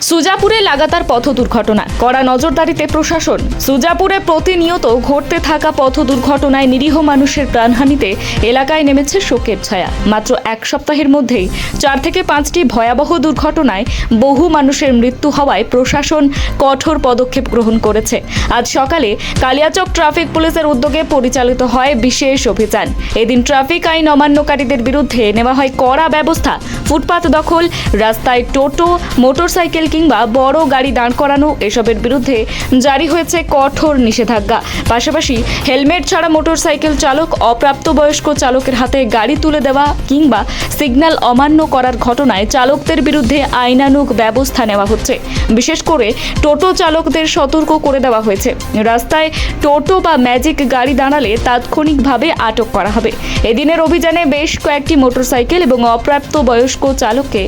সুজাপুরে লাগাতার পথ দুর্ঘটনা। কড়া নজরদারিতে প্রশাসন। সুজাপুরে প্রতিনিয়ত ঘটতে থাকা পথ দুর্ঘটনায় নিরীহ মানুষের প্রাণহানিতে এলাকায় নেমেছে শোকের ছায়া। মাত্র এক সপ্তাহের মধ্যেই চার থেকে পাঁচটি ভয়াবহ দুর্ঘটনায় বহু মানুষের মৃত্যু হওয়ায় প্রশাসন কঠোর পদক্ষেপ গ্রহণ করেছে। আজ সকালে কালিয়াচক ট্রাফিক পুলিশের উদ্যোগে পরিচালিত হয় বিশেষ অভিযান। এদিন ট্রাফিক আইন অমান্যকারীদের বিরুদ্ধে নেওয়া হয় কড়া ব্যবস্থা। ফুটপাত দখল, রাস্তায় টোটো, মোটরসাইকেল কিংবা বড় গাড়ি দাঁড় করানো এসবের বিরুদ্ধে জারি হয়েছে কঠোর নিষেধাজ্ঞা। পাশাপাশি হেলমেট ছাড়া মোটরসাইকেল চালক, অপ্রাপ্তবয়স্ক চালকের হাতে গাড়ি তুলে দেওয়া কিংবা সিগন্যাল অমান্য করার ঘটনায় চালকদের বিরুদ্ধে আইনানুগ ব্যবস্থা নেওয়া হচ্ছে। বিশেষ করে টোটো চালকদের সতর্ক করে দেওয়া হয়েছে। রাস্তায় টোটো বা ম্যাজিক গাড়ি দাঁড়ালে তাৎক্ষণিকভাবে আটক করা হবে। এদিনের অভিযানে বেশ কয়েকটি মোটরসাইকেল এবং অপ্রাপ্ত বয়স্ক চালককে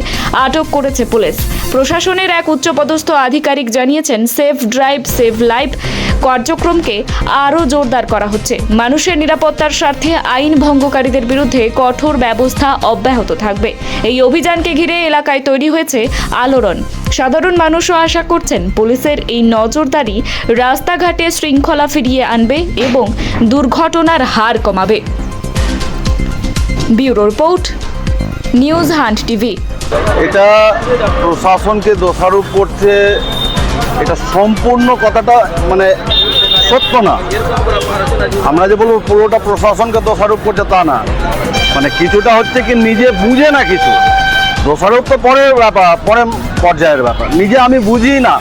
আটক করেছে পুলিশ। প্রশাসনের এক উচ্চপদস্থ আধিকারিক জানিয়েছেন, সেফ ড্রাইভ সেভ লাইফ কার্যক্রমকে আরও জোরদার করা হচ্ছে। মানুষের নিরাপত্তার স্বার্থে আইন ভঙ্গকারীদের বিরুদ্ধে কঠোর ব্যবস্থা অব্যাহত থাকবে। এই অভিযানকে ঘিরে এলাকায় তৈরি হয়েছে আলোড়ন। সাধারণ মানুষও আশা করছেন, পুলিশের এই নজরদারি রাস্তাঘাটে শৃঙ্খলা ফিরিয়ে আনবে এবং দুর্ঘটনার হার কমাবে। Bureau report, news hunt TV. এটা প্রশাসনকে দোষারোপ করছে, এটা সম্পূর্ণ কথাটা মানে সত্য না। আমরা যে বলব, পুরোটা প্রশাসনকে দোষারোপ করছে তা না। মানে কিছুটা হচ্ছে কি নিজে বুঝে না কিছু। দোষারোপ তো পরের ব্যাপার, পরে পর্যায়ের ব্যাপার। নিজে আমি বুঝি না,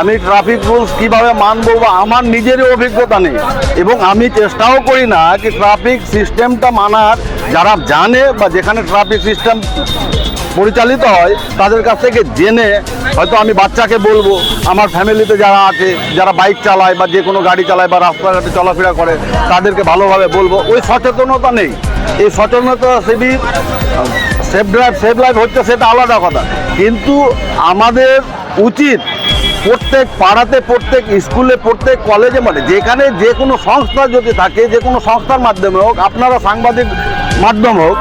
আমি ট্রাফিক রুলস কীভাবে মানবো বা আমার নিজেরই অভিজ্ঞতা নেই। এবং আমি চেষ্টাও করি না কি ট্রাফিক সিস্টেমটা মানার যারা জানে বা যেখানে ট্রাফিক সিস্টেম পরিচালিত হয়, তাদের কাছ থেকে জেনে হয়তো আমি বাচ্চাকে বলব, আমার ফ্যামিলিতে যারা আছে, যারা বাইক চালায় বা যে কোনো গাড়ি চালায় বা রাস্তাঘাটে চলাফেরা করে, তাদেরকে ভালোভাবে বলব। ওই সচেতনতা নেই। এই সচেতনতা সেবি, সেফ ড্রাইভ, সেফ লাইফ হচ্ছে সেটা আলাদা কথা। কিন্তু আমাদের উচিত প্রত্যেক পাড়াতে, প্রত্যেক স্কুলে, প্রত্যেক কলেজে মানে যেখানে যে কোনো সংস্থা যদি থাকে, যে কোনো সংস্থার মাধ্যমে হোক, আপনারা সাংবাদিক মাধ্যম হোক,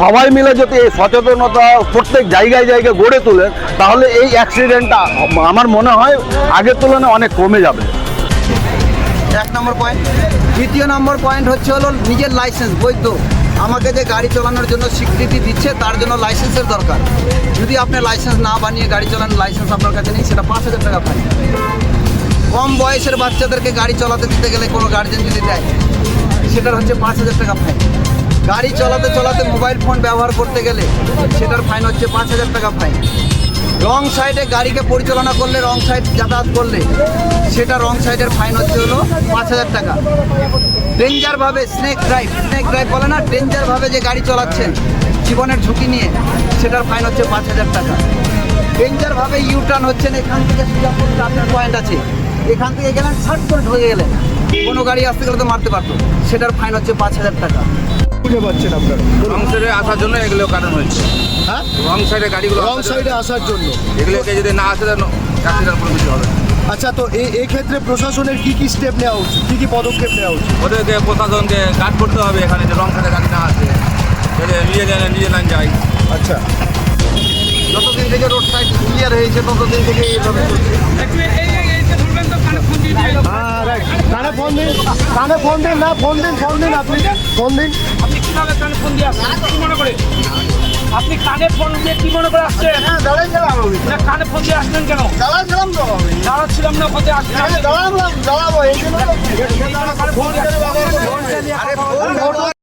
সবাই মিলে যদি এই সচেতনতা প্রত্যেক জায়গায় জায়গায় গড়ে তোলেন, তাহলে এই অ্যাক্সিডেন্টটা আমার মনে হয় আগের তুলনায় অনেক কমে যাবে। এক নম্বর পয়েন্ট দ্বিতীয় নম্বর পয়েন্ট হচ্ছে হলো নিজের লাইসেন্স বৈধ। আমাকে যে গাড়ি চালানোর জন্য স্বীকৃতি দিচ্ছে, তার জন্য লাইসেন্সের দরকার। যদি আপনি লাইসেন্স না বানিয়ে গাড়ি চালান লাইসেন্স আপনার কাছে নেই, সেটা পাঁচ হাজার টাকা ফাইন কম বয়সের বাচ্চাদেরকে গাড়ি চালাতে দিতে গেলে কোনো গার্জেন যদি দেয়, সেটার হচ্ছে পাঁচ হাজার টাকা ফাইন গাড়ি চালাতে চালাতে মোবাইল ফোন ব্যবহার করতে গেলে সেটার ফাইন হচ্ছে পাঁচ হাজার টাকা ফাইন রং সাইডে গাড়িকে পরিচালনা করলে রং সাইড যাতায়াত করলে, সেটা রং সাইডের ফাইন হচ্ছে হলো পাঁচ হাজার টাকা। ডেঞ্জারভাবে স্নেক ড্রাইভ স্নেক ড্রাইভ বলে না ডেঞ্জারভাবে যে গাড়ি চালাচ্ছেন জীবনের ঝুঁকি নিয়ে, সেটার ফাইন হচ্ছে পাঁচ হাজার টাকা। ডেঞ্জারভাবে ইউ টার্ন হচ্ছেন, এখান থেকে সুজাপুর ট্রাফিক পয়েন্ট আছে। এখান থেকে গেলেন, ষাট করে ঢুকে গেলেন। কোনো গাড়ি আসতে গেলে তো মারতে পারতো। সেটার ফাইন হচ্ছে পাঁচ হাজার টাকা। খুঁজে পাচ্ছেন আপনারা? রং সাইডে আসার জন্য এগুলো কারণ হয়েছে। হ্যাঁ? রং সাইডে গাড়িগুলো রং সাইডে আসার জন্য। এগুলোকে যদি না আসে দেন চাকরিদার কোনো কিছু হবে না। আচ্ছা তো এই এই ক্ষেত্রে প্রশাসনের কি কি স্টেপ নেওয়া উচিত? কি কি পদক্ষেপ নেওয়া উচিত? ওদেরকে প্রশাসনকে গার্ড করতে হবে এখানে যে রং সাইডে গাড়ি না আসে। যাতে নিজে জানে নিজে লাইন যায়। আচ্ছা। যতদিন থেকে রোড সাইড ক্লিয়ার হয়েছে ততদিন থেকে এইভাবে হ্যাঁ কানে ফোন দিন কানে ফোন দিন না ফোন দিন ফোন দিন আপনি। ফোন দিন। আপনি কীভাবে কানে ফোন দিয়ে আসছেন? কি মনে করে আপনি কানে ফোন দিয়ে কি মনে করে আসছেন? হ্যাঁ দাঁড়াই গেলাম আমি। না কানে ফোন দিয়ে আসলেন কেন? দাঁড়াচ্ছিলাম তো আমি। দাঁড়াচ্ছিলাম না কোথায় আসছিলাম দাঁড়াবো দাঁড়াবো এই জন্য কানে ফোন দিয়ে